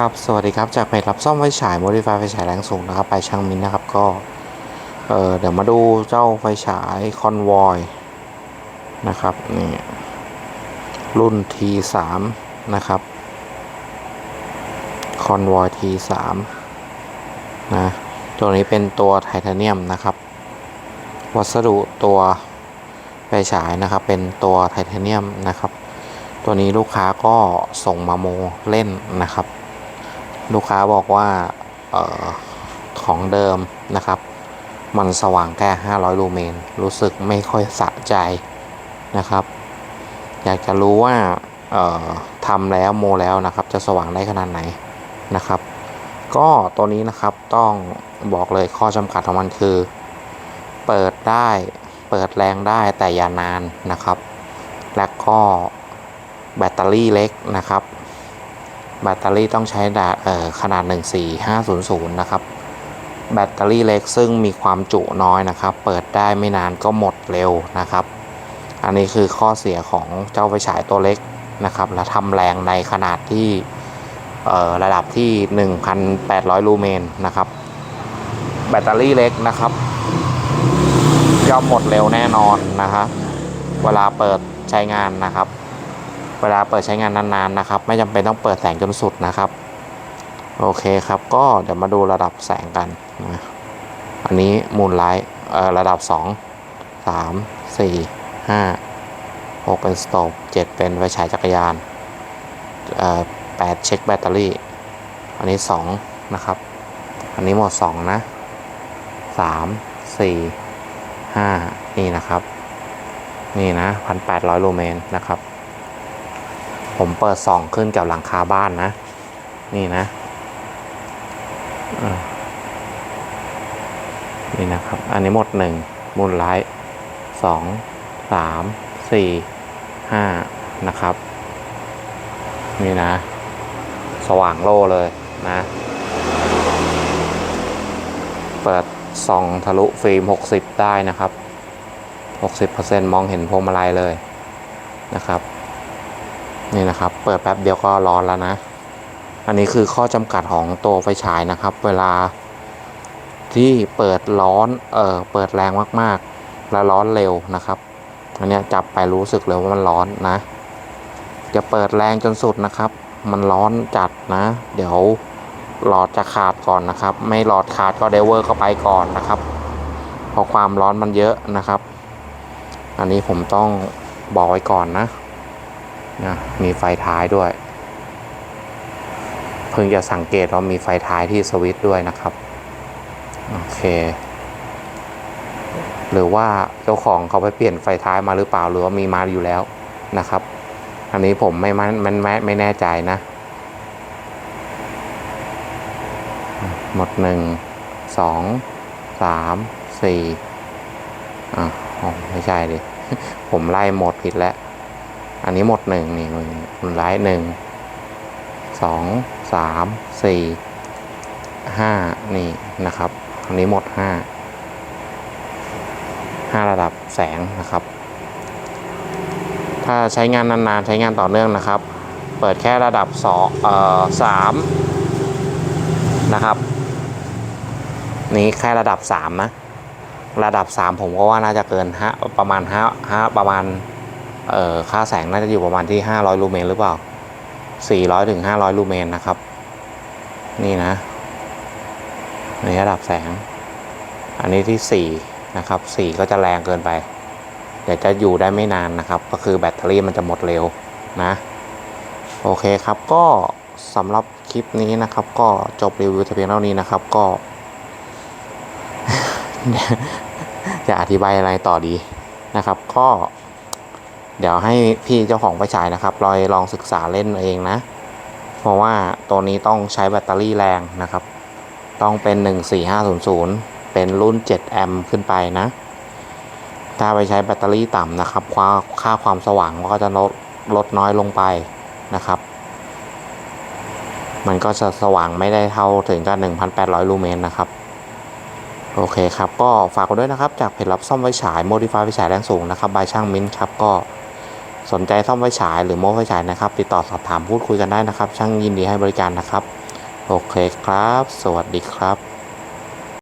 ครับสวัสดีครับจากเพจรับซ่อมไฟฉาย Modify ไฟฉายแรงสูงนะครับ ไปช่างมินนะครับก็เออเดี๋ยวมาดูเจ้าไฟฉายคอนวอยนะครับนี่รุ่น T3 นะครับคอนวอย T3 นะตัวนี้เป็นตัวไทเทเนียมนะครับ วัสดุตัวไฟฉายนะครับเป็นตัวไทเทเนียมนะครับ ตัวนี้ลูกค้าก็ส่งมาโมเล่นนะครับ ลูกค้าบอกว่าออของเดิมนะครับ มันสว่างแค่ 500 ลูเมน รู้สึกไม่ค่อยสะใจนะครับ อยากจะรู้ว่าออทำแล้วโมแล้วนะครับ จะสว่างได้ขนาดไหนนะครับ ก็ตัวนี้นะครับต้องบอกเลยข้อจำกัดของมันคือ เปิดได้เปิดแรงได้แต่อย่านานนะครับ และก็แบตเตอรี่เล็กนะครับ แบตเตอรี่ต้องใช้ขนาด 14500 นะครับ แบตเตอรี่เล็กซึ่งมีความจุน้อยนะครับ เปิดได้ไม่นานก็หมดเร็วนะครับ อันนี้คือข้อเสียของเจ้าไฟฉายตัวเล็กนะครับ และทำแรงในขนาดที่ระดับที่ 1,800 ลูเมนนะครับ แบตเตอรี่เล็กนะครับย่อมหมดเร็วแน่นอนนะครับ เวลาเปิดใช้งานนะครับ เวลาเปิดใช้งานนานๆนะครับ ไม่จำเป็นต้องเปิดแสงจนสุดนะครับ โอเคครับ ก็เดี๋ยวมาดูระดับแสงกันนะอันนี้มูลไลท์เอ่อระดับ 2 3 4 5 6 เป็นสโตบ7เป็นไฟฉายจักรยานเอ่อ8เช็คแบตเตอรี่ อันนี้ 2 นะครับ อันนี้หมด 2 นะ 3 4 5 นี่นะครับ นี่นะ 1,800ลูเมนนะครับ ผมเปิดส่องขึ้นกับหลังคาบ้านนะ นี่นะนี่นะครับ อันนี้หมดหนึ่งมูลไลท์สองสามสี่ห้านะครับ นี่นะ สว่างโล่เลยนะ เปิดส่องทะลุฟิล์ม 60 ได้นะครับ 60%มองเห็นพวงมาลัยเลยนะครับ นี่นะครับ เปิดแป๊บเดียวก็ร้อนแล้วนะ อันนี้คือข้อจำกัดของตัวไฟฉายนะครับ เวลาที่เปิดร้อนเออเปิดแรงมากๆ แล้วร้อนเร็วนะครับอันนี้จับไปรู้สึกเลยว่ามันร้อนนะจะเปิดแรงจนสุดนะครับ มันร้อนจัดนะ เดี๋ยวหลอดจะขาดก่อนนะครับ ไม่หลอดขาดก็เดเวอร์เข้าไปก่อนนะครับเพราะความร้อนมันเยอะนะครับ อันนี้ผมต้องบอกไว้ก่อนนะ นะมีไฟท้ายด้วย เพิ่งจะสังเกตว่ามีไฟท้ายที่สวิตช์ด้วยนะครับ โอเค หรือว่าเจ้าของเขาไปเปลี่ยนไฟท้ายมาหรือเปล่าหรือว่ามีมาอยู่แล้วนะครับ อันนี้ผมไม่มันมันไม่ไม่แน่ใจนะ หมดหนึ่งสองสามสี่อะอ๋อไม่ใช่ดิผมไล่หมดผิดแล้ว อันนี้หมดหนึ่งนี่มันมันไลท์หนึ่งสองสามสี่ห้านี่นะครับอันนี้หมดห้าห้าระดับแสงนะครับ ถ้าใช้งานนานๆใช้งานต่อเนื่องนะครับ เปิดแค่ระดับสองเอ่อสามนะครับ นี้แค่ระดับสามนะ ระดับสามผมก็ว่าน่าจะเกินห้าประมาณห้าห้าประมาณ เอ่อค่าแสงน่าจะอยู่ประมาณที่ 500 ลูเมนหรือเปล่า 400ถึง500 ลูเมนนะครับ นี่นะในระดับแสง อันนี้ที่ 4 นะครับ 4 ก็จะแรงเกินไป เดี๋ยวจะอยู่ได้ไม่นานนะครับ ก็คือแบตเตอรี่มันจะหมดเร็วนะ โอเคครับก็สำหรับคลิปนี้นะครับ ก็จบรีวิวแต่เพียงเท่านี้นะครับก็ จะอธิบายอะไรต่อดีนะครับ ก็ เดี๋ยวให้พี่เจ้าของไฟฉายนะครับลอยลองศึกษาเล่นเองนะ เพราะว่าตัวนี้ต้องใช้แบตเตอรี่แรงนะครับ ต้องเป็น 14500 เป็นรุ่น 7 แอมป์ขึ้นไปนะ ถ้าไปใช้แบตเตอรี่ต่ำนะครับค่าค่าความสว่างก็จะลดลดน้อยลงไปนะครับ มันก็จะสว่างไม่ได้เท่าถึงกับ 1,800 ลูเมนนะครับโอเคครับ ก็ฝากกันด้วยนะครับ จากเพจรับซ่อมไฟฉาย Modify ไฟฉายแรงสูงนะครับ บายช่างมิ้นท์ครับก็ สนใจซ่อมไฟฉายหรือโม้ไฟฉายนะครับ ติดต่อสอบถามพูดคุยกันได้นะครับ ช่างยินดีให้บริการนะครับ โอเคครับ สวัสดีครับ